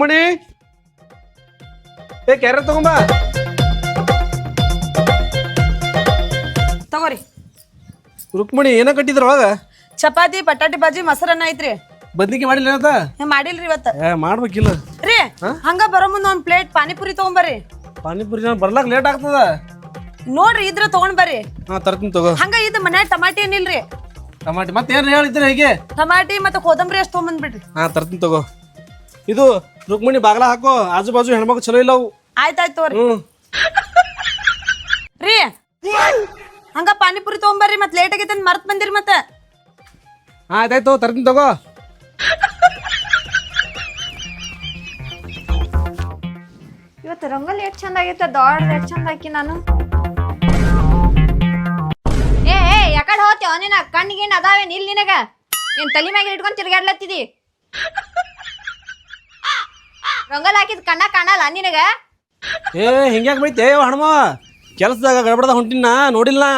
ರುಕ್ಮಣಿ? ಏ ಕ್ಯಾರ ತಗೊಂಬಾ. ತಗೋರಿ. ರುಕ್ಮಣಿ ಏನ ಕಟ್ಟಿದ್ರ ಒಳಗ ಚಪಾತಿ ಪಟಾಟಿ ಬಾಜಿ ಮೊಸರನ್ನ ಐತ್ರಿ. ಬದ್ನಿಕೆ ಮಾಡಿಲ್ಲ ಏ, ಮಾಡಿಲ್ರಿ ಇವತ್ತ. ಏ ಮಾಡ್ಬೇಕಿಲ್ಲ. ರೀ ಹಂಗ ಬರೋ ಮುಂದ ಒಂದ್ ಪ್ಲೇಟ್ ಪಾನಿಪುರಿ ತಗೊಂಬರ್ರಿ. ಪಾನಿಪುರಿ ನಾನು ಬರ್ಲಾಕ ಲೇಟ್ ಆಗ್ತದ. ನೋಡ್ರಿ ಇದ್ರ ತಗೊಂಡ್ ಬರ್ರಿ. ಹಾ ತರ್ತೀನಿ ತಗೋ. ಹಂಗ ಇದ್ ಮನ್ಯಾಗ ಟಮಾಟಿ ಏನಿಲ್ರಿ. ಟಮಾಟಿ ಮತ್ತೆ ಏನ್ ಹೇಳಿದ್ರೆ ಹೀಗೆ? ಟಮಾಟಿ ಮತ್ತೆ ಕೋದಂಬರಿ ಅಷ್ಟು ತಗೊಂಬಂದ್ಬಿಡ್ರಿ ಹಾ ತರ್ತೀನಿ ತಗೋ. ಇದು ರುಕ್ಮಣಿ ಬಾಗ್ಲ ಹಾಕೋ ಆಜು ಬಾಜು ಹೆಣ್ಮಕ್ಳು ಚಲೋ ಇಲ್ಲ ಅವು. ಆಯ್ತಾಯ್ತು ತಗೋರಿ ಹ್ಮ್. ರೀ ಹಂಗ ಪಾನಿಪುರಿ ತಗೊಂಬರ್ರಿ ಮತ್ ಲೇಟ್ ಆಗೈತೆ ಅಂತ ಮರ್ತ್ ಬಂದಿರಿ ಮತ್ತ. ಆಯ್ತಾಯ್ತು ತರ್ತೀನಿ ತಗೋ. ಇವತ್ತು ರಂಗೋಲಿ ಎಷ್ಟು ಚಂದ ಆಗೈತೆ ದೊಡ್ಡ ಎಷ್ಟು ಚಂದ ಹಾಕಿ ನಾನು. ಏ ಏ ಯಾಕಡೆ ಹೋಗ್ತೇವ ನಿನ್ನ ಕಣ್ಣಿಗೇನು ಅದಾವೆ ಇಲ್ಲಿ ನಿನಗ. ನಿನ್ ತಲೆ ಮ್ಯಾಗ ಇಟ್ಕೊಂಡ್ ತಿರ್ಗಾಡ್ಲತ್ತಿದಿ? ರಂಗೋಲಿ ಹಾಕಿದ್ ಕಣ್ಣ ಕಾಣಲ್ಲ ನಿನಗ? ಏ ಹಿಂಗ್ಯಾಕ್ ಬೈತೆ? ಹಣಮ ಕೆಲ್ಸದಾಗ ಗಡಬಡದ ಹೊಂಟಿನ ನೋಡಿಲ್ಲ ನಾ.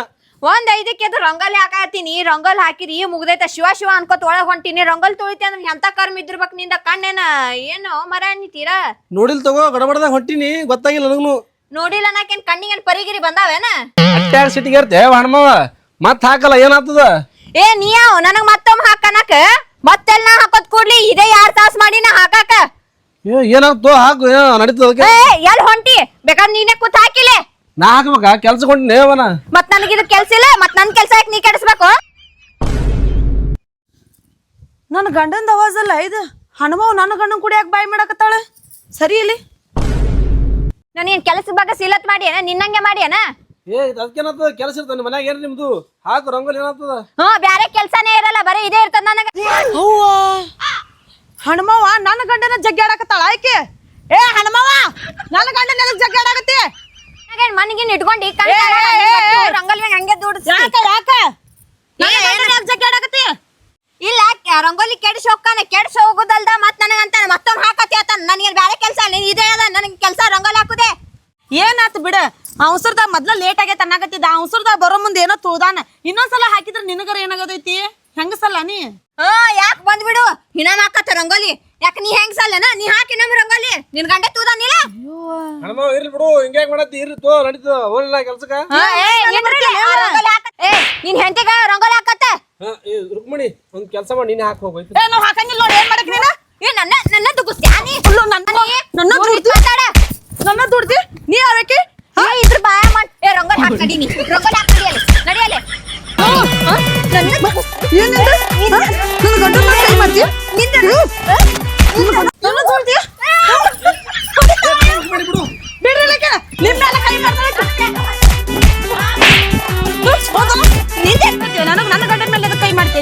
ಒಂದ್ ಐದಕ್ಕೆ ಅದು ರಂಗೋಲಿ ಹಾಕತ್ತೀನಿ. ರಂಗೋಲಿ ಹಾಕಿರಿ ಮುಗ್ದೈತ. ಶಿವ ಶಿವ ಅನ್ಕೋತ ಒಳಗ್ ಹೊಂಟಿನಿ. ರಂಗೋಲಿ ತುಳಿತಿ ಅಂದ್ರೆ ಎಂತ ಕರ್ಮ ಇದ್ರಬೇಕು ನಿಂದ? ಕಣ್ಣೇನ ಏನು ಮರ ಅನ್ನೀತೀರಾ ನೋಡಿಲ್ ತಗೋ ಗಡಬಡದ ಹೊಂಟಿನಿ ಗೊತ್ತಾಗಿಲ್ಲ ನನಗೂ ನೋಡಿಲ್ಲ ನಾಕೇನ್ ಕಣ್ಣಿಗೆ ಪರಿಗಿರಿ ಬಂದಾವೇನ? ಅಟ್ಟ್ಯಾಗ ಸಿಟಿಗೆ ಇರ್ತೆ ಹಣಮವ ಮತ್ ಹಾಕಲ್ಲ ಏನಾಗ್ತದ? ಏ ನೀಯಾವ್ ನನಗ್ ಮತ್ತೊಮ್ಮೆ ಹಾಕನಕ? ಮತ್ತೆಲ್ಲ ನಾ ಹಾಕೋದ್ ಕೂಡ್ಲಿ ಇದೇ ಯಾರ್ ತಾಸ್ ಮಾಡಿ ನಾ ಹಾಕಾಕ. ಏ ಏನಾಗ್ತೋ ಹಾಕು ಏ ನಡೀತದ ಅದಕ್ಕೆ. ಏ ಎಲ್ ಹೊಂಟಿ? ಬೇಕಾದ್ರೆ ನೀನೇ ಕೂತ್ ಹಾಕಿಲೆ. ನಾ ಹಾಕ್ಬೇಕ? ಕೆಲ್ಸ ಹೊಂಟಿನಿ ಅವನ. ಮತ್ ನನಗಿದ್ ಕೆಲ್ಸ ಇಲ್ಲ ಮತ್ ನನ್ ಕೆಲ್ಸ ಯಾಕೆ ನೀ ಕೆಡಿಸ್ಬೇಕು? ನನ್ನ ಗಂಡಂದ ಅವಾಜ್ ಅಲ್ಲ ಇದು. ಹನುಮವ್ ನನ್ನ ಗಂಡನ್ ಕೂಡ ಯಾಕೆ ಬಾಯ್ ಮಾಡಕತ್ತಾಳ? ಸರಿ ಇಲ್ಲಿ. ನಾನೇನ್ ಕೆಲಸ ಬಗ್ಗೆ ಸೀಲತ್ ಮಾಡಿ ಏನ ನಿನ್ನಂಗೆ ಮಾಡಿ ಏನ ಏ ಅದಕ್ಕೇನಾಗ್ತದ? ಕೆಲಸ ಇರ್ತದೆ ಮನ್ಯಾಗ ಏನ್ ನಿಮ್ದು? ಹಾಕು ರಂಗೋಲಿ ಏನಾಗ್ತದ? ಹ್ಮ್ ಬ್ಯಾರೆ ಕೆಲ್ಸನೇ ಇರಲ್ಲ ಬರೀ ಇದೇ ಇರ್ತದ ನನಗೆ. ಅವ್ವ. ಹನುಮವ್ವ ನನ್ನ ಗಂಡನ ಜಗ್ಗಾಡಕತ್ತಾಳ ಆಯ್ಕೆ? ಏ ಹಣಮವ್ವ ನನ್ನ ಗಂಡನ ಎದಕ್ ಜಗ್ಗಾಡಕತ್ತಿ ನನಗೇನ್ ಮನಿಗಿನ್ ಇಟ್ಕೊಂಡಿ ನಿನ್ ರಂಗೋಲಿ ಹಂಗೆ ದುಡ್ಸಿ. ಯಾಕ ಯಾಕ? ಜಗ್ಗಾಡಕತ್ತಿ ಇಲ್ಲ ರಂಗೋಲಿ ಕೆಡಿಸಿ ಹೋಗ್ತಾನೆ ಕೆಡಿಸಿ ಹೋಗುದಲ್ದ ಮತ್ ನನಗಂತ ಮತ್ತೊಮ್ಮೆ ಹಾಕತಿ ಆತ ನನಗೆ ಬೇರೆ ಕೆಲ್ಸ ಇಲ್ಲ ಇದೇ ಅದ ನನಗೆ ಕೆಲಸ ರಂಗೋಲಿ ಹಾಕುದೆ. ಏನಾತ್ ಬಿಡ. ಅವಸರದಾಗ ಮೊದ್ಲ ಲೇಟ್ ಆಗೈತೆ ಅನ್ನಕತ್ತಿದ್ದ ಅವಸರದಾಗ ಬರೋ ಮುಂದೆ ಏನೋ ತುಳ್ದಾನ. ಇನ್ನೊಂದ್ಸಲ ಹಾಕಿದ್ರೆ ನಿನಗರ ಏನಾಗದೈತಿ? ಹೆಂಗಸಲ್ಲ ನೀ? ಹಾ ಯಾಕ್ ಬಂದ್ಬಿಡು? ಹಿನ ಹಾಕತ್ತ ರಂಗೋಲಿ. ಯಾಕ ನೀ ಹೆಂಗ್ ಸಲ್ಲನ? ನೀ ಹಾಕಿ ನಮ್ ರಂಗೋಲಿ. ನಿನ್ ಗಂಡ ತೂದ ಹಣಮ ಇರ್ಲಿ ಬಿಡು. ಹಿಂಗ್ಯಾಕ್ ಮಾಡತ್ತಿ? ಇರ್ಲಿ ತೋ ನಡೀತದ ಹೋಗಿಲ್ಲ ಕೆಲ್ಸಕ್ಕ? ನಿನ್ ಹೆಂಡತಿಗ ರಂಗೋಲಿ ಹಾಕತ್ತ? ಹಾ, ಏ, ರುಕ್ಮಿಣಿ ಒಂದ್ ಕೆಲ್ಸ ಮಾಡಿ ನೀನೇ ಹಾಕಿ ಹೋಗೋಯ್ತು ಏ ನಾವ್ ಹಾಕಂಗಿಲ್ಲ ನೋಡಿ ಏನ್ ಮಾಡಕ್ ನೀನ? ಏ ನನ್ನ ನನ್ನ ದುಗುಸ್ತ್ಯಾ ನೀ? ಅಲ್ಲೋ, ನನ್ನ ನನ್ನ ದುಡ್ದು ಮಾತಾಡ. ನನ್ನ ದುಡ್ದಿ? ನೀ ಯಾರಕ್ಕೆ ಏ ಇದ್ರ ಬಾಯ ಮಾಡ್ ಏ ರಂಗೋಲಿ ಹಾಕ್ ನಡಿ ನೀ. ರಂಗೋಲಿ ಹಾಕ್ ನಡಿಯಲ್ಲಿ ನಡಿಯಲ್ಲಿ ಏನಿಂದ ನನ್ನ ಮೇಲೆ ಕೈ ಮಾಡ್ತೀಯ ನನಗ್?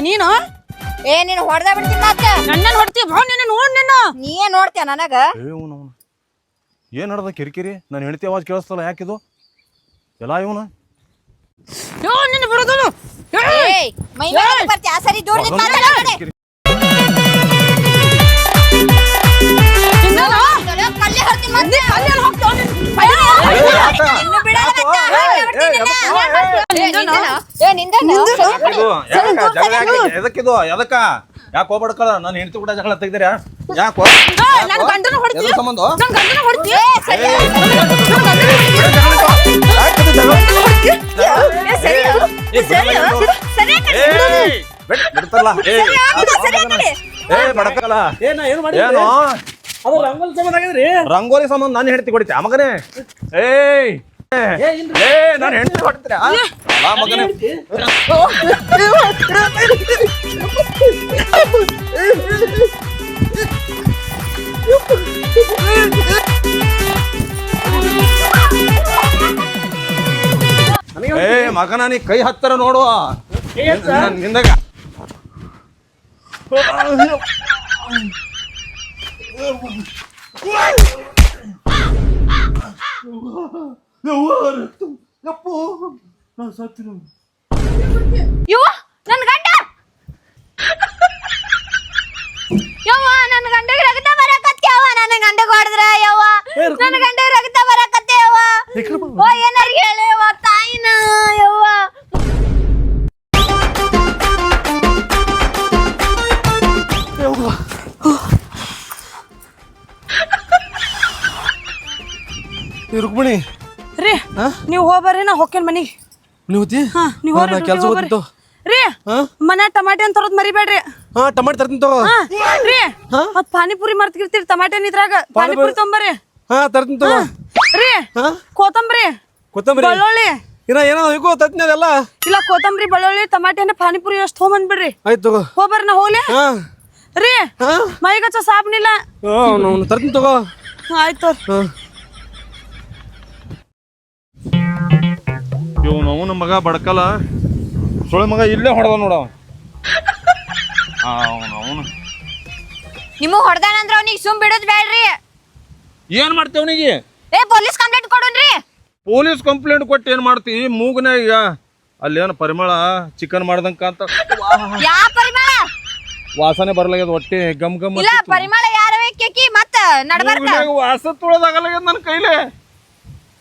ನೀನು ಏ ನೀನು ಹೊಡೆದ ಬಿಡ್ತೀನಿ ಮತ್ತ ನನ್ನನ್ನು ಹೊಡ್ತೀಯ ಬಾ ನಿನ್ನ ನೋಡ್ ನಿನ್ನ ನೀಯೇ ನೋಡ್ತೀಯ ನನಗ ಇವನು ಏನು ನಡ್ದ ಕಿರಿಕಿರಿ? ನಾನು ಹೆಂಡತಿ ಅವಾಜ್ ಕೇಳಿಸ್ತಲ್ಲ ಯಾಕಿದು? ಎಲ್ಲ ಇವನು? ನಿನ್ನ ಬಿಡೋದು? ಏಯ್ ಮೈ ಮೇಲೆ ಬರ್ತೀಯ ಸರಿ ದೂರ ನಿಂತ್ ಮಾತಾಡ ಆ ಎದಕ್ಕಿದು? ಎದಕ್ಕ? ಯಾಕೆ ಹೋಗ್ಬಡ್ಕಲ್ಲ ನಾನು ಹೆಂಡತಿ ಕೂಡ ಜಗಳ ತೆಗ್ದಿರ ಯಾಕೋ ನನ್ನ ಗಂಡನ ಹೊಡ್ತೀಯ ಎದ್ರ ಸಂಬಂಧ ನನ್ನ ಗಂಡನ ಏ, ಸರಿ ಏ, ಸರಿ ಏ, ಸರಿ ಸರಿ. ಬಿಡ್ತಲ್ಲ ಏ ಆಗುದ, ಸರಿ ಆ ಕಡೆ. ಏ ಬಡಕಲ್ಲ ಏ ನಾ ಏನು ಮಾಡಿ ಏನು ಅದು ರಂಗೋಲಿ ಸಂಬಂಧ ಆಗಿದ್ರಿ ರಂಗೋಲಿ ಸಂಬಂಧ ನಾನು ಹೆಂಡತಿ ಕೊಡಿತೆ ಆ ಮಗನೇ ಏಯ್ ಏ ನಾನು ಹೆಂಡತಿ ಮಗನೇ ಏ ಮಗನ ನೀ ಕೈ ಹತ್ತರ ನೋಡುವ. ನಿಂದಾಗ. ಇವ ನನ್ ಗಂಡ ಹೋಗ್ತೇನೆ ಮನಿಗೆ ನೀವು ಹಾ ನೀವು ಹೋಗ್ರಿ ಕೆಲಸ. ಹೋಗ್ತಿತ್ತು ರೀ ಹಾ? ಮನೆ ಟಮಾಟೆ ಅಂತ ತರೋದ್ ಮರಿಬೇಡ್ರಿ. ಹಾ ಟಮಾಟಿ ತರ್ತೀನಿ ತಗೋ. ಹಾ ರೀ. ಮತ್ ಪಾನಿಪುರಿ ಮರ್ತಿರ್ತೀರಿ ಟಮಾಟೆ ಇದ್ರಾಗ. ಪಾನಿಪುರಿ ತೊಂಬರ್ರಿ ಹಾ ತರ್ತೀನಿ ತಗೋ. ರೀ. ಹಾ? ಕೋತಂಬರಿ ಕೊತ್ತಂಬರಿ? ಬೆಳ್ಳುಳ್ಳಿ. ಇನ್ನ ಏನೋ ಹೋಯ್ಕೋ ತರ್ತೀನಿ ಅದೆಲ್ಲ. ಇಲ್ಲ ಕೋತಂಬರಿ ಬೆಳ್ಳುಳ್ಳಿ ಟಮಾಟೆನ ಪಾನಿಪುರಿ ಅಷ್ಟು ತೊಗೊಂಬಂದ್ಬಿಡ್ರಿ ಆಯ್ತು ತಗೋ. ಹೋಗ್ಬರ್ರಿ ನಾ ಹೋಗ್ಲಿ. ಹಾ. ರೀ ಹಾ? ಮೈಗಚ್ಚ ಸಾಬ್ನಿಲ್ಲ ಅವ್ನು ತರ್ತೀನಿ ತಗೋ. ಆಯ್ತು ಹಾ. ಇವನು ಅವನ ಮಗ ಬಡ್ಕಲ್ಲ ಸುಳೆ ಮಗ ಇಲ್ಲೇ ಹೊಡೆದ ನೋಡವ ಅವನು. ಅವನು ನಿಮಗ್ ಹೊಡ್ದಾನಂದ್ರ ಅವ್ನಿಗೆ ಸುಮ್ ಬಿಡೋದ್ ಬೇಡ್ರಿ ಏನ್ ಮಾಡ್ತೇವ್ ಅವನಿಗೆ? ಏ ಪೊಲೀಸ್ ಕಂಪ್ಲೇಂಟ್ ಕೊಡೋನ್ರಿ. ಪೊಲೀಸ್ ಕಂಪ್ಲೇಂಟ್ ಕೊಟ್ಟು ಏನ್ ಮಾಡ್ತಿ? ಮೂಗನೇ ಈಗ ಅಲ್ಲೇನು ಪರಿಮಳ ಚಿಕನ್ ಮಾಡ್ದಂಕ ಅಂತ? ಯಾ ಪರಿಮಳ? ವಾಸನೆ ಬರ್ಲಾಗ್ಯದ ಹೊಟ್ಟೆ ಗಮ್ ಗಮ್ ಇಲ್ಲ ಪರಿಮಳ ಯಾರ ಕೇಕಿ ಮತ್ತ ನಡಬರ್ಕ. ಮೂಗ್ನ್ಯಾಗ ವಾಸ ತುಳದಾಗಲಾಗ್ಯದ ನನ್ನ ಕೈಲೇ.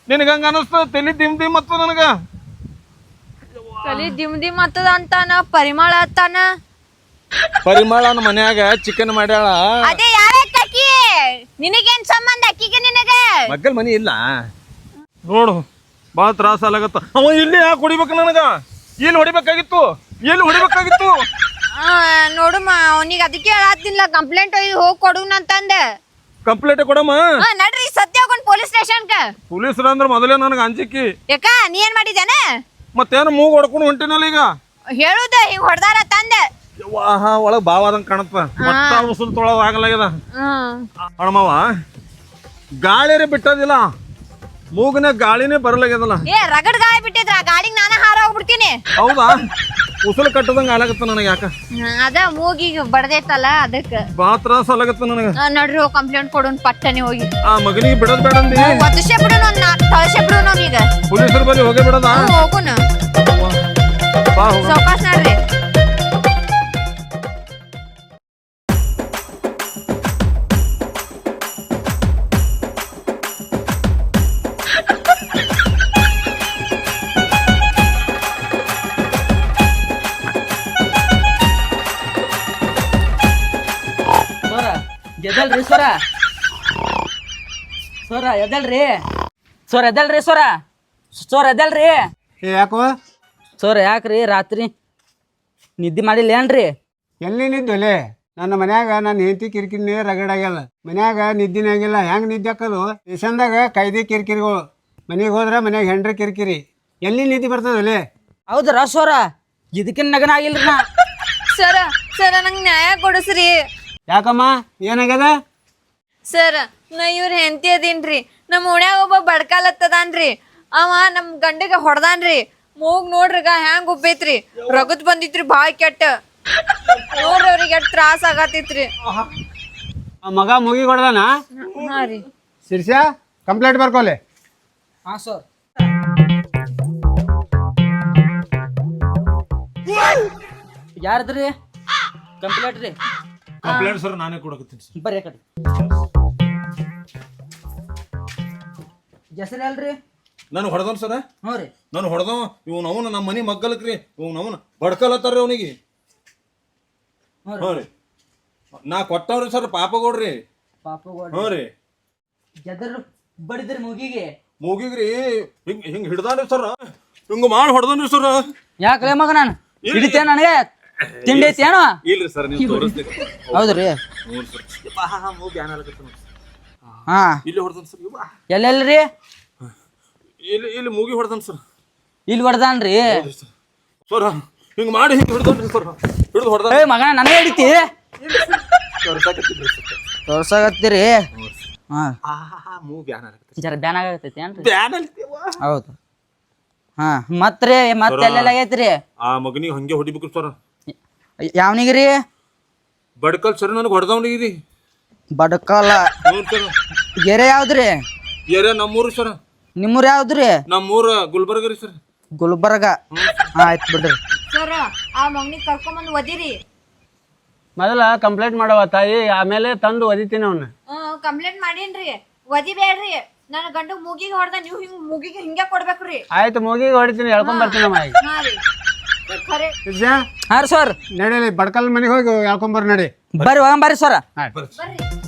ನಿನಗೆ ಹಂಗ ಅನಸ್ತ ತಲಿ ದಿಮ್ ದಿಮ್ ಮತ್ತ ನನಗ. ತಲಿ ದಿಮ್ ದಿಮ್ ಹತ್ತದ ಅಂತಾನ ಪರಿಮಳ ಹತ್ತಾನ ಪರಿಮಳ ನನ್ನ ಮನ್ಯಾಗ ಚಿಕನ್ ಮಾಡ್ಯಾಳ. ಅದೇ ಯಾರ ಕಕ್ಕಿ ನಿನಗೇನ್ ಸಂಬಂಧ ಅಕ್ಕಿಗೆ ನಿನಗೆ? ಮಗ್ಗಲ್ ಮನಿ ಇಲ್ಲ. ನೋಡು ಭಾಳ ತ್ರಾಸ ಆಗತ್ತ. ಅವ ಇಲ್ಲಿ ಯಾಕೆ ಹೊಡಿಬೇಕು ನನಗ? ಇಲ್ಲಿ ಹೊಡಿಬೇಕಾಗಿತ್ತು? ಎಲ್ಲಿ ಹೊಡಿಬೇಕಾಗಿತ್ತು? ಆ, ನೋಡುಮ ಅವನಿಗೆ ಅದಕ್ಕೆ ಹೇಳತ್ತಿಲ್ಲ ಕಂಪ್ಲೇಂಟ್ ಹೋಗಿ ಹೋಗಿ ಕೊಡುನಂತಂದ ಕಂಪ್ಲೇಂಟ್ ಕೊಡಮ್ಮ? ಆ, ನಡ್ರಿ ಸತ್ಯ ಹೋಗೋಣ ಪೊಲೀಸ್ ಸ್ಟೇಷನ್ಕ ಪೊಲೀಸ್ ಅಂದ್ರೆ ಮೊದಲೇ ನನಗೆ ಅಂಜಿಕಿ. ಯಾಕ ನೀ ಏನ್ ಮಾಡಿದೇನ ಮತ್ತೇನು ಮೂಗು ಹೊಡ್ಕೊಂಡು ಹೊಂಟಿನಲ್ಲ ಈಗ? ಹೇಳುದ ಹಿಂಗ್ ಹೊಡ್ದಾರ ತಂದೆ. ವಾಹ ಒಳಗೆ ಬಾವಾದಂಗೆ ಕಾಣತ್ತ? ಮತ್ತ ಉಸುಲ್ ತೊಳೋದು ಆಗಲಾಗ್ಯದ. ಹ್ಮ್ ಹಣಮವ ಗಾಳಿರೇ ಬಿಟ್ಟದಿಲ್ಲ. ಮೂಗನ ಗಾಳಿನೇ ಬರಲಾಗ್ಯದಲ್ಲ. ಏ ರಗಡ್ ಗಾಳಿ ಬಿಟ್ಟಿದ್ರ ಗಾಡಿಗೆ ನಾನ ಹಾರ ಹೋಗ್ಬಿಡ್ತೀನಿ. ಹೌದಾ? ಉಸುಲು ಕಟ್ಟದಂಗ ಆಲಾಗತ್ತ ನನಗೆ ಯಾಕ? ಹ್ಮ್, ಅದ ಮೂಗಿಗೆ ಬಡ್ದೈತಲ್ಲ ಅದಕ್ಕ. ಭಾಳ ತ್ರಾಸ ಆಲಾಗತ್ತ ನನಗೆ. ಆ, ನಡ್ರಿ ಹೋಗಿ ಕಂಪ್ಲೇಂಟ್ ಕೊಡೋನ್ ಪಟ್ಟನೆ ಹೋಗಿ. ಆ ಮಗನಿಗೆ ಬಿಡದ್ ಬೇಡ ಅಂದಿ. ಒತ್ತಸೆ ಬಿಡು ಒಂದ್ ನಾಲ್ಕು ಕಳ್ಸೆ ಬಿಡು ಅವ್ನೀಗ ಪೊಲೀಸರ ಬಳಿ ಹೋಗೇ ಬಿಡೋದ? ಹೋಗುನ. ಬಾ ಹೋಗ. ಸಾವ್ಕಾಸ್ ನಡ್ರಿ. ಸೋರ ಎದಲ್ರಿ ಸೋರ ಎದಲ್ರಿ ಸೋರ. ಸೋರ ಎದಲ್ರಿ ಯಾಕೋ? ಸೋರ ಯಾಕ್ರಿ ರಾತ್ರಿ? ನಿದ್ದೆ ಮಾಡಿಲ್ಲ ಏನ್ರಿ? ಎಲ್ಲಿ ನಿದ್ದಲೆ ನನ್ನ ಮನ್ಯಾಗ ನನ್ನ ಹೆಂಡತಿ ಕಿರಿಕಿರಿನೇ ರಗಡಾಗ್ಯಲ್ಲ ಮನ್ಯಾಗ ನಿದ್ದಿನ ಆಗಿಲ್ಲ. ಹೆಂಗ್ ನಿದ್ದೆ ಹಾಕೋದು? ಕಾಯ್ದೆ ಕಿರಿಕಿರಿಗಳು. ಮನೆಗೆ ಹೋದ್ರೆ ಮನ್ಯಾಗ ಹೆಂಡ್ರ ಕಿರಿಕಿರಿ. ಎಲ್ಲಿ ನಿದ್ದೆ ಬರ್ತದಲೆ ಹೌದ್ರ ಸೋರ? ಇದಕ್ಕಿನ್ ನಗನ ಆಗಿಲ್ರಿ ನಾ. ಸರ ಸರ ನಂಗೆ ನ್ಯಾಯ ಕೊಡಿಸ್ರಿ. ಯಾಕಮ್ಮ? ಏನಾಗ್ಯದ? ಸರ್ ನಾ ಇವ್ರ ಹೆಂಡತಿ ಅದೀನ್ರಿ. ನಮ್ಮ ಓಣ್ಯಾಗ ಒಬ್ಬ ಬಡ್ಕಾಲತ್ತದಾನ್ರಿ. ಅವ ನಮ್ಮ ಗಂಡಿಗೆ ಹೊಡ್ದಾನ್ರಿ. ಮೂಗ್ ನೋಡ್ರಿಗ ಹ್ಯಾಂಗ್ ಉಬ್ಬೈತ್ರಿ. ರಗದ್ ಬಂದಿತ್ರಿ ಭಾಳ ಕೆಟ್ಟ. ನೋಡ್ರಿ ಅವ್ರಿಗೆ ಎಷ್ಟ್ ತ್ರಾಸ ಆಗತ್ತಿತ್ರಿ. ಆ ಮಗ ಮುಗಿ ಹೊಡ್ದಾನ ಹಾ ರೀ. ಸಿರ್ಸ್ಯಾ ಕಂಪ್ಲೇಂಟ್ ಬರ್ಕೊಲೆ. ಹಾ ಸರ್. ಯಾರದ್ರಿ? ಕಂಪ್ಲೇಂಟ್ ರೀ. ಕಂಪ್ಲೇಂಟ್ ಸರ್ ನಾನೇ ಕೊಡಕತ್ತೀನಿ ಸರ್. ಬರ್ರಿ ಆ ಕಡೆ. ಹೆಸರು ಅಲ್ರಿ? ನಾನು ಹೊಡೆದವ್ ಸರ? ಹ್ಞೂ ರೀ. ನಾನು ಹೊಡೆದವ ಇವ್ನ ಅವನು ನಮ್ಮ ಮನೆ ಮಗ್ಗಲಕ್ರಿ ಇವ್ನ ಅವನು ಬಡ್ಕಲತ್ತಾರ ಅವನಿಗೆ. ಹ್ಞೂ ಹ್ಞೂ ರೀ. ನಾ ಕೊಟ್ಟವ್ರಿ ಸರ್ ಪಾಪ ಕೊಡ್ರಿ ಪಾಪಗೋಡ್ ಹ್ಞೂ ರೀ. ಎದ್ರ ಬಡಿದ್ರಿ ಮೂಗಿಗೆ? ಮೂಗಿಗ್ರಿ ಹಿಂಗ್ ಹಿಂಗ್ ಹಿಡ್ದಾನ್ರಿ ಸರ್. ಹಿಂಗ ಮಾಡಿ ಹೊಡೆದನ್ರಿ ಸರ್. ಯಾಕಲೇ ಮಗ ನಾನು? ಹಿಡಿತೇನೆ ನನಗೆ? ತಿಂಡಿ ಐತಿ ಏನೋ ಇಲ್ರಿ ಸರ್ ನೀವು ತೋರಿಸ್ತೀರಿ ಹೌದ್ರಿ. ಹ್ಞೂ ಸರ್. ಮೂಗಿ ಏನಾಗತ್ತೆ ನೋಡಿ. ಹಾ. ಇಲ್ಲಿ ಹೊಡೆದನ್ ಸರ್. ಎಲ್ಲೆಲ್ರಿ? ಇಲ್ಲಿ ಇಲ್ಲಿ ಮೂಗಿ ಹೊಡೆದನ್ ಸರ್. ಇಲ್ಲಿ ಹೊಡೆದಾನ್ರಿ. ಸರ್. ಹಿಂಗ್ ಮಾಡಿ ಹಿಂಗ್ ಹಿಡ್ದನ್ರಿ ಸರ್. ಹಿಡ್ದು ಹೊಡೆದ ಏ ಮಗನ ನನಗೆ ಹಿಡಿತಿ? ತೋರ್ಸಾಗತ್ತೀರಿ ಹಾ. ಮೂಗಿ ಏನಾಗತ್ತೆ ಜರ ಬ್ಯಾನ್ ಆಗತೈತಿ ಏನ್ರಿ? ಬ್ಯಾನ್ ಅಲ್ತೀವ ಹೌದು. ಹಾ ಮತ್ರಿ ಮತ್ತೆ ಎಲ್ಲೆಲ್ಲ ಆಗೈತ್ರಿ? ಆ ಮಗನಿಗೆ ಹಂಗೆ ಹೊಡಿಬೇಕು ಸರ್. ಯಾವನಿಗ್ರಿ? ಬಡ್ಕಲ್ ಸರ್ ನನಗೆ ಹೊಡೆದವನಿಗೆ ಹ್ಞೂ ಗೆರೆ ಯಾವ್ದ್ರಿ? ಏರಿಯಾ ನಮ್ಮೂರು ಸರ್. ನಿಮ್ಮೂರ್ ಯಾವ್ದ್ರಿ? ನಮ್ಮೂರ ಗುಲ್ಬರ್ಗ ರೀ ಸರ್. ಗುಲ್ಬರ್ಗ. ಆಯ್ತು ಬಿಡ್ರಿ. ಸರ್ ಆ ಮಗನಿಗೆ ಬಂದು ಒದಿರಿ. ಮೊದಲ ಕಂಪ್ಲೇಂಟ್ ಮಾಡವ ತಾಯಿ ಆಮೇಲೆ ತಂದು ಒದಿತೀನಿ ಅವನ್ನ ಕಂಪ್ಲೇಂಟ್ ಮಾಡೀನ್ರಿ. ಒದಿಬೇಡ್ರಿ. ನನ್ನ ಗಂಡು ಮೂಗಿಗೆ ಹೊಡೆದ ನೀವು ಹಿಂಗ್ ಮೂಗಿಗೆ ಹಿಂಗೆ ಕೊಡ್ಬೇಕ್ರಿ. ಆಯ್ತು ಮುಗಿಗೆ ಹೊಡಿತೀನಿ ಹೇಳ್ಕೊಂಡ್ ಬರ್ತೀನಿ ಅಮ್ಮ ಹಾ ರೀ. ಖರೆ ಶಿರ್ಷಾ ಹಾ ರೀ ಸರ್ ನಡೀಲಿ ಬಡ್ಕಲ್ ಮನೆಗೆ ಹೋಗಿ ಹೇಳ್ಕೊಂಬರ್ ನಡಿ. ಬರ್ರಿ ಹೋಗಂಬರ್ರಿ ಸರ್. ಬರ್ರಿ.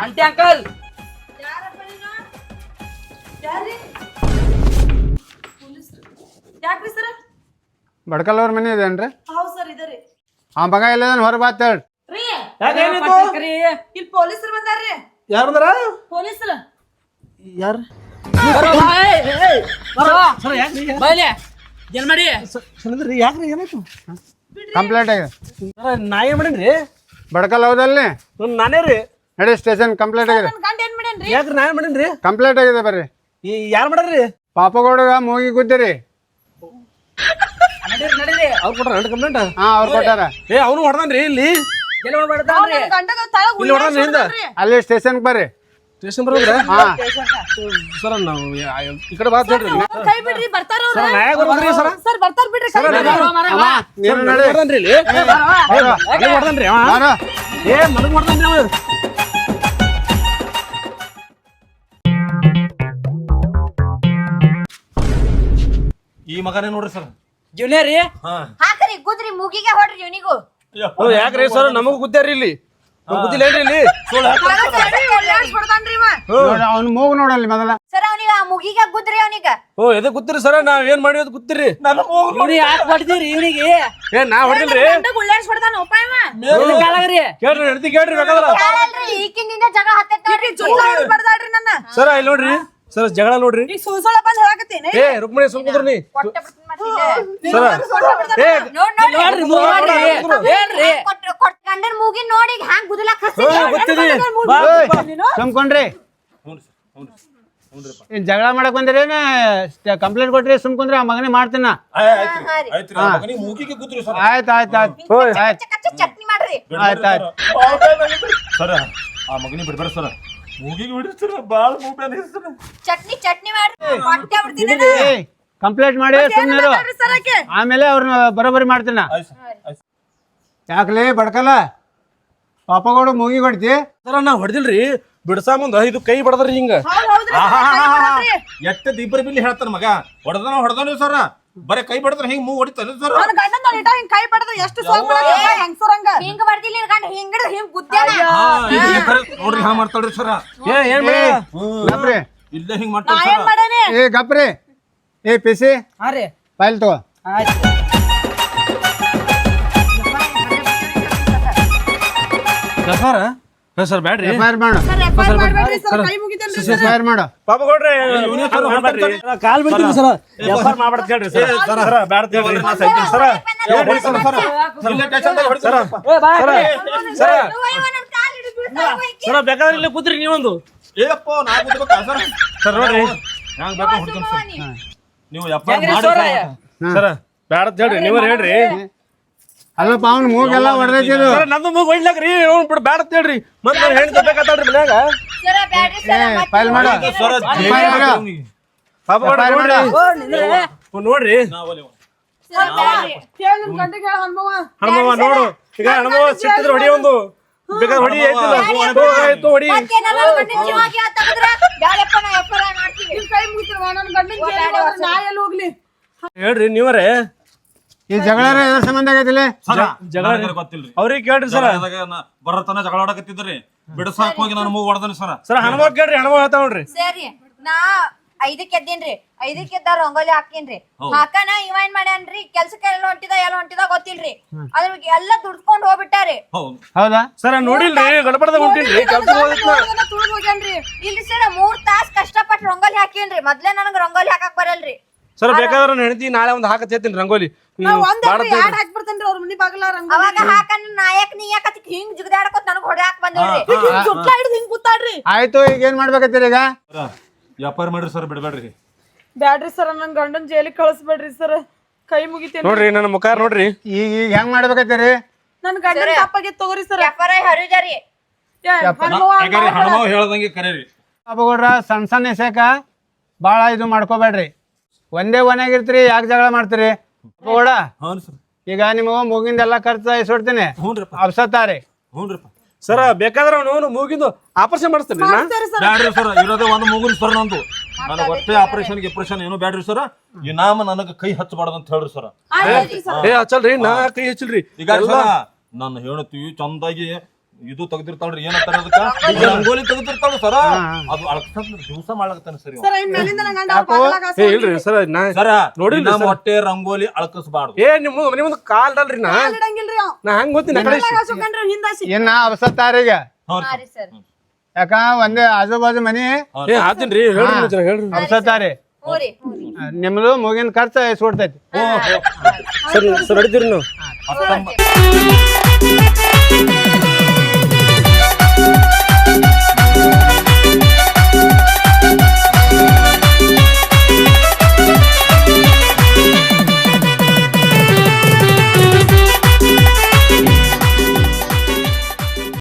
ಆಂಟಿ ಅಂಕಲ್ ಯಾಕ್ರಿ ಸರ್ ಬಡ್ಕಲ್ ಅವ್ರ ಮನೆ ಇದೇನ್ರಿ ಹೌದ್ ಸರ್ ಇದರಿ ಆ ಮಗ ಇಲ್ಲ ಹೊರ ಬಾತ್ ಹೇಳ್ರಿ. ಇಲ್ಲಿ ಪೊಲೀಸರು ಬಂದಾರ್ರಿ ಪೊಲೀಸರು. ಯಾರು? ಯಾಕ್ರಿ ಏನಾಯ್ತು? ಕಂಪ್ಲೇಂಟ್ ಆಗಿದೆ. ಸರ್ ನಾ ಏನ್ ಮಾಡೇನ್ರಿ? ಬಡ್ಕಲ್ ಹೌದಲ್ಲಿ ನನ್ ನಾನೇ ರೀ. ನಡಿ ಸ್ಟೇಷನ್ ಕಂಪ್ಲೇಂಟ್ ಆಗಿದೆ. ನನ್ ಗಂಡ ಏನ್ ಯಾಕ್ರಿ ಮಾಡೇನ್ರಿ? ಕಂಪ್ಲೇಂಟ್ ಆಗಿದೆ ಬರ್ರಿ. ಈ ಯಾರು ಮಾಡ್ರಿ ಪಾಪಗೌಡಗ ಮೂಗಿ ಗುದ್ದಿರಿ. ನಡೀರಿ ನಡೀರಿ. ಅವ್ರು ಕೊಟ್ರ ಎರಡು ಕಂಪ್ಲೇಂಟ್ ಹಾ ಅವ್ರು ಕೊಟ್ಟಾರ. ಏ ಅವನು ಹೊಡೆದನ್ರಿ ಇಲ್ಲಿ. ಎಲ್ಲಿ ಗಂಡಗ ಇಲ್ಲಿ ಹಿಂದ. ಅಲ್ಲಿ ಸ್ಟೇಷನ್ಗೆ ಬರ್ರಿ. ಸ್ಟೇಷನ್ ಬರೋದ್ರ? ಹಾ. ಸರ್ ನಾವು ಈ ಕಡೆ ಬಾತ್ ಹೇಳ್ರಿ. ಕೈ ಬಿಡ್ರಿ ಬರ್ತಾರ ಸರ್ ನ್ಯಾಯ ಬರ್ಬೇಕ್ರಿ ಸರ್ ಸರ್. ಬರ್ತಾರ ಬಿಡ್ರಿ ಕೈ ಬಿಡ್ರಿ. ಅಮ್ಮ ನೀನು ನಡಿ. ಹೊಡೆದನ್ರಿ ಇಲ್ಲಿ. ಮಲಗ್ ಹೊಡೆದನ್ರಿ ಅವ. ಏ ಮಲಗ್ ಹೊಡೆದನ್ರಿ ಅವ. ಈ ಮಗನೇ ನೋಡ್ರಿ ಸರ್. ಜೂನಿಯರ್ ರೀ? ಹಾಕ್ರಿ ಗುದ್ರಿ ಮುಗಿಗೆ ಹೊಡ್ರಿ ಇವನಿಗೂ. ಯಾಕ್ರಿ ಸರ್ ನಮಗೂ ಗುದ್ದಾರಿ ಇಲ್ಲಿ? ಏನ್ರಿ ಇಲ್ಲಿ? ಹೊಡ್ದಾನ್ರಿ ಇವ. ನೋಡು, ಅವ್ನ್ ಮೂಗು ನೋಡಲ್ಲಿ ಮೊದಲ. ಸರ್ ಅವನಿಗ ಮುಗಿಗೆ ಗುದ್ರಿ ಅವನಿಗ. ಓ ಗುತ್ತಿರಿ ಸರ್? ನಾವ್ ಏನ್ ಮಾಡಿರೋದು ಗುತ್ತಿರಿ ಇವ್ನಿಗೆ ಯಾಕೆ ಹೊಡ್ದಿರಿ ಇವನಿಗೆ? ಏ ನಾ ಹೊಡೆದಿಲ್ರಿ ಉಳ್ಳಾಡ್ಸ್ ಹೊಡ್ದಾನ ಇವ. ಕಾಲಾಗ್ರಿ? ಕೇಳ್ರಿ ಕೇಳ್ರಿ ಬೇಕಾದ್ರ. ಹತ್ತೈತ್ ಸರ್ ಇಲ್ಲಿ ನೋಡ್ರಿ. ಸರ್ ಜಗಳ ನೋಡ್ರಿ ಈಗ ಸುಳ್ಸುಳ ಬಂದ್ ಹೇಳಕತ್ತೀನಿ ಏ ರುಕ್ಮಿಣಿ ಸುಮ್ ಕುಂದ್ರಿ ನೀ ಹೊಟ್ಟೆ ಬಿಡ್ತೀನಿ ಮತ್ತೆ ಇಲ್ಲೇ. ಸರ್ ಏ ನೋಡ್ ನೋಡ್ರಿ ನೋಡ್ರಿ ಮೂವ್ ಮಾಡ್ರಿ ಏನ್ರಿ ಕೊಟ್ ಕೊಟ್ ಗಂಡನ ಮೂಗಿ ನೋಡಿ ಹ್ಯಾಂಗ್ ಗುದಲಾಕ್ ಹಸ್ತಿ ಹ್ಞೂ ಗೊತ್ತಿದಿ ಬಾ ಬಾ. ಸುಮ್ಕೊಂಡ್ರಿ ಏನ್ ಜಗಳ ಮಾಡಕ್ ಬಂದಿರೇನ ಕಂಪ್ಲೇಂಟ್ ಕೊಟ್ರಿ ಸುಮ್ಕೊಂಡ್ರಿ ಆ ಮಗನೇ ಮಾಡ್ತೀನ ಆಯ್ತ್ರಿ ಆ ಮಗನಿಗೆ ಮೂಗಿಗೆ ಕೂತ್ರಿ ಸರ್ ಆಯ್ತು ಆಯ್ತು ಆಯ್ತು ಆಯ್ತು ಕಚ್ಚ ಚಟ್ನಿ ಮಾಡ್ರಿ ಆಯ್ತು ಆಯ್ತು ಸರ ಆ ಮಗನಿಗೆ ಬಿಡ್ಬೇಡ ಸರ್ ಮೂಗಿಗೆ ಚಟ್ನಿ ಚಟ್ನಿ ಹೊಟ್ಟೆ ಬಿಡ್ತೀನಿ ಕಂಪ್ಲೇಂಟ್ ಮಾಡಿ ಸುಮ್ಮನೆ ಸರ್ ಆಕೆ ಆಮೇಲೆ ಅವ್ರನ್ನ ಬರೋಬರಿ ಮಾಡ್ತೀನ ನಾ. ಯಾಕಲೇ ಬಡ್ಕಲ್ಲ? ಪಾಪಗೌಡ ಮೂಗಿ ಕೊಡ್ತಿ ಸರ ನಾ ಹೊಡೆದಿಲ್ರಿ. ಬಿಡ್ಸಾ ಮುಂದ ಇದು ಕೈ ಬಡದ್ರಿ ಹಿಂಗ. ಹೌದ್ ಹೌದ್ರಿ ಕೈ ದೀಪರ ಬಿಲ್ಲಿ ಹೇಳ್ತಾರ ಮಗ. ಹೊಡೆದನ ಹೊಡೆದನ ಸರ್. ಬರೇ ಕೈ ಬಡದ್ರ ಹಿಂಗ್ ಮೂವ್ ಹೊಡಿತಾರ ಸರ್? ನನ್ನ ಗಂಡನ ನೋಡಿ ಇಟ್ಟ ಹಿಂಗ್ ಕೈ ಬಡದ್ರ ಎಷ್ಟು ಸೋಗ್ ಹೆಂಗ್ಸರಂಗ ಹಿಂಗ್ ನಿನ್ ಗಂಡ ಹಿಂಗಡ ಹಿಂಗ್ ಗುದ್ದಾನ ನೋಡ್ರಿ ಹಾ ಮಾಡ್ತಾಳ್ರಿ ಸರ್. ಏ ಏನ್ ಮಾಡ ಗಪ್ರಿ. ಇಲ್ಲ ಹಿಂಗ್ ನಾ ಮಾಡ್ತಾರ ಏನ್ ಮಾಡೇನಿ? ಏ ಗಪ್ರಿ. ಏ ಪಿಸಿ. ಹಾ ರೀ. ಫೈಲ್ ತಗೋ. ಆಯ್ತು. ಸರ್ ಸರ್ ಬ್ಯಾಡ್ರಿ ಎಫ್ ಐ ಆರ್ ಮಾಡು ಸರ್ ಎಫ್ ಐ ಆರ್ ಮಾಡ್ಬೇಡ್ರಿ ಸರ್ ಕೈ ಮುಗಿತೇನ್ರಿ ಎಫ್ ಐ ಆರ್ ಮಾಡು ಪಾಪ ಕೊಡ್ರಿ ಕಾಲ್ ಬಿಡ್ತೀನಿ ಸರ್ ಎಫ್ಐಆರ್ ಹೇಳ್ರಿ ಸರ್ ಸರ್ ಬ್ಯಾಡ ಹೇಳ್ರಿ ಸರ್ ಸರ್ ಏ ಬಾ ಸರ ಬೇಕಾದ್ರೆ ಇಲ್ಲೇ ಕೂತ್ರಿ ನೀವೊಂದು ಏಪ್ಪ ನಾ ಕೂತ್ಬೇಕಾ ಸರ್ ಸರ್ ನೋಡ್ರಿ ಹ್ಯಾಂಗ್ ಬೇಕಾ ಹೊಡ್ತೀನಿ ಸರ್ ನೀವು ಮಾಡಿ ಸರ್ ಸರ ಬ್ಯಾಡ ಹೇಳ್ರಿ ನೀವ ಹೇಳ್ರಿ ಅಲ್ಲಪ್ಪ ಅವ್ನ ಮೂಗೆಲ್ಲ ಹೊಡೆದೈತಿದು ಸರ್ ನಂದು ಮೂಗ್ ಅವ್ನು ಬಿಡು ಬ್ಯಾಡ ಹೇಳ್ರಿ. ಮತ್ತೆ ನಾನು ಹೆಣ್ಣು ತಪ್ಪಬೇಕಾತಾಳ್ರಿ ಮನ್ಯಾಗ. ಸರ ಬ್ಯಾಡ್ರಿ ಸರ ಫೈಲ್ ಮಾಡು. ನೋಡ್ರಿ ನೋಡು. ಈಗ ಹನುಮವ್ವ ಸಿಟ್ಟಿದ್ರೆ ಹೊಡಿ ಒಂದು. ಬೇಕಾದ್ರೆ ಹೊಡಿ ಆಯ್ತು ಹೊಡಿ. ಹೇಳ್ರಿ ನೀವರೇ. ಈ ಜಗಳ ಎದ್ರ ಸಂಬಂಧ ಆಗೈತಿಲ್ಲ ಜಗಳ ಗೊತ್ತಿಲ್ರಿ. ಅವ್ರಿಗೆ ಕೇಳ್ರಿ ಸರ್. ಬರತನ ಜಗಳ ಆಡಕತ್ತಿದ್ರಿ. ಬಿಡಸಾಕ್ ಹೋಗಿ ನಾನು ಮೂಗ್ ಹೊಡೆದನಿ ಸರ್. ಸರ್ ಹನುಮ ಕೇಳ್ರಿ ಹನುಮ ಹೇಳ್ತಾ ನೋಡ್ರಿ. ಸರಿ ನಾ ಐದಕ್ಕೆ ಎದ್ದೇನ್ರಿ. ಐದಕ್ಕೆ ಎದ್ದ ರಂಗೋಲಿ ಹಾಕೀನ್ರಿ ಹಾಕನ ಇವ ಏನ್ ಮಾಡ್ಯಾನ್ರಿ. ಕೆಲ್ಸಕ್ಕೆ ಎಲ್ಲ ಹೊಂಟಿದ ಎಲ್ಲ ಹೊಂಟಿದ ಗೊತ್ತಿಲ್ರಿ. ಅದ್ರ ಎಲ್ಲ ದುಡ್ಕೊಂಡ್ ಹೋಗ್ಬಿಟ್ಟಾರಿ. ಹೌದು. ಹೌದಾ? ಸರ್ ನೋಡಿಲ್ರಿ ಗಡಬಡದಾಗ ಹೊಂಟಿನ್ರಿ ಕೆಲ್ಸ ಹೋಗಿತ್ತು ತುಳಿದ್ ಹೋಗ್ಯಾನ್ರಿ. ಇಲ್ರಿ ಸರ್ ಮೂರ್ ತಾಸ್ ಕಷ್ಟಪಟ್ಟು ರಂಗೋಲಿ ಹಾಕೀನ್ರಿ. ಮೊದ್ಲೇ ನನಗ್ ರಂಗೋಲಿ ಹಾಕಕ್ ಬರಲ್ರಿ. ಸರ್ ಬೇಕಾದ್ರೆ ನಾನು ಹೆಣ್ತಿ ನಾಳೆ ಒಂದು ಹಾಕತ್ತೇತೀನಿ ರಂಗೋಲಿ. ಹ್ಮ್, ನಾ ಒಂದ್ ಅಂತ ಹೇಳ್ರಿ. ಎರಡ್ ಹಾಕ್ಬಿಡ್ತೇನ್ರಿ ಅವ್ರ ಮನಿ ಬಾಗಲ ರಂಗ ಅವಾಗ ಹಾಕನ್ ನಾಯಕ್ ನೀಯಕ್ ಹಿಂಗ್ ಜಿಗದಾಡ್ಕೊತ್ ನನಗ್ ಹೊಡ್ಯಾಕ್ ಬಂದಿವ್ರಿ ಸುಟ್ಲ ಹಿಡಿದು ಹಿಂಗ್ ಕೂತಾಡ್ರಿ. ಆಯ್ತು ಈಗ ಏನ್ ಮಾಡ್ಬೇಕತ್ತೀರಿ ಈಗ? ವ್ಯಾಪಾರ ಮಾಡ್ರಿ ಸರ್ ಬಿಡ್ಬೇಡ್ರಿ. ಬ್ಯಾಡ್ರಿ ಸರ್ ನನ್ ಗಂಡನ್ ಜೈಲಿಗೆ ಕಳಿಸ್ಬೇಡ್ರಿ ಸರ್. ಕೈ ಮುಗಿತೇನೆ. ನೋಡ್ರಿ ನನ್ನ ಮುಖ ನೋಡ್ರಿ. ಈಗ ಈಗ ಹೆಂಗ್ ಮಾಡ್ಬೇಕತ್ತೀರಿ? ನನ್ ಗಂಡನ್ ತಪ್ಪಾಗಿ ತಗೋರಿ ಸರ್. ವ್ಯಾಪಾರ ಹರಿಜಾರಿ ಹಣಮಾವ್ ಹೇಳ್ದಂಗೆ ಕರೀರಿ. ಪಾಪಗೌಡ್ರ ಸಣ್ಣ ಸಣ್ಣ ಎಸೆಕ ಭಾಳ ಇದು ಮಾಡ್ಕೋಬೇಡ್ರಿ. ಒಂದೇ ಒಣಗಿರ್ತೀರಿ ಯಾಕೆ ಜಗಳ ಮಾಡ್ತೀರಿ? ಪಾಪಗೌಡ ಹ್ಞೂ ಸರ್. ಈಗ ನಿಮಗೆ ಎಲ್ಲಾ ಖರ್ಚು ಇಸ್ಕೊಡ್ತೀನಿ ಹ್ಞೂನ್ರಿಪ್ಪ ಅಬ್ಸತ್ತಾರಿ. ಹ್ಞೂನ್ರಿಪ್ಪ ಸರ ಬೇಕಾದ್ರೆ ಅವನು ಮೂಗಿಂದು ಆಪರೇಷನ್ ಮಾಡಿಸ್ತೀನಿ ನಾ ಬ್ಯಾಡ್ರಿ ಸರ್ ಇರೋದೇ ಒಂದು ಮೂಗುರಿ ಸರ್ ನಂದು ನನಗೆ ಒಟ್ಟೆ ಆಪರೇಷನ್ ಗಿಪ್ರೇಷನ್ ಏನು ಬ್ಯಾಡ್ರಿ ಸರ್. ಈ ನಾಮ ನನಗೆ ಕೈ ಹಚ್ಚಬಾರ್ದು ಅಂತ ಹೇಳ್ರಿ ಸರ್. ಏ ಹಚ್ಚಲ್ರಿ ನಾ ಕೈ ಹಚ್ಚಲ್ರಿ. ಈಗ ಸರ ನನ್ನ ಹೇಳ್ತೀವಿ ಚಂದಾಗಿ ಇದು ತೆಗೆದಿರ್ತಾವ್ರಿ ಏನಂತಾರ ಅದಕ್ಕ ರಂಗೋಲಿ ತೆಗೆದಿರ್ತಾವ್ರಿ ಸರ. ಅದು ಅಳಕ್ಸಂದ್ ದಿವಸ ಮಾಡ್ಲಕತ್ತಾನ ಸರಿ ಏ ಇಲ್ರಿ ಸರ್ ನಾ ಸರ ನೋಡಿ ನಮ್ಮ ಸರ್. ಹೊಟ್ಟೆ ರಂಗೋಲಿ ಅಳಕಸ್ಬಾರ್ದು. ಏ ನಿಮ್ ಮನೆ ಮುಂದೆ ಕಾಲ್ ಅಲ್ರಿ ನಾ. ನಾ ಹಂಗ ಗೊತ್ತೀನಿ ಆ ಕಡೆ ರೀ ಸರ್. ಯಾಕ ಒಂದೇ ಆಜು ಬಾಜು ಮನಿ ಏ ಹೇಳ್ರಿ ನೀವು ಜರಾ ಹೇಳ್ರಿ. ಅವಸತ್ತಾರಿ ನಿಮ್ದು ಮುಗಿನ ಖರ್ಚು ಇಸ್ಕೊಡ್ತೈತಿ ಸರ್ ಸರ್ ನಡೀತೀರಿ ನಾವು?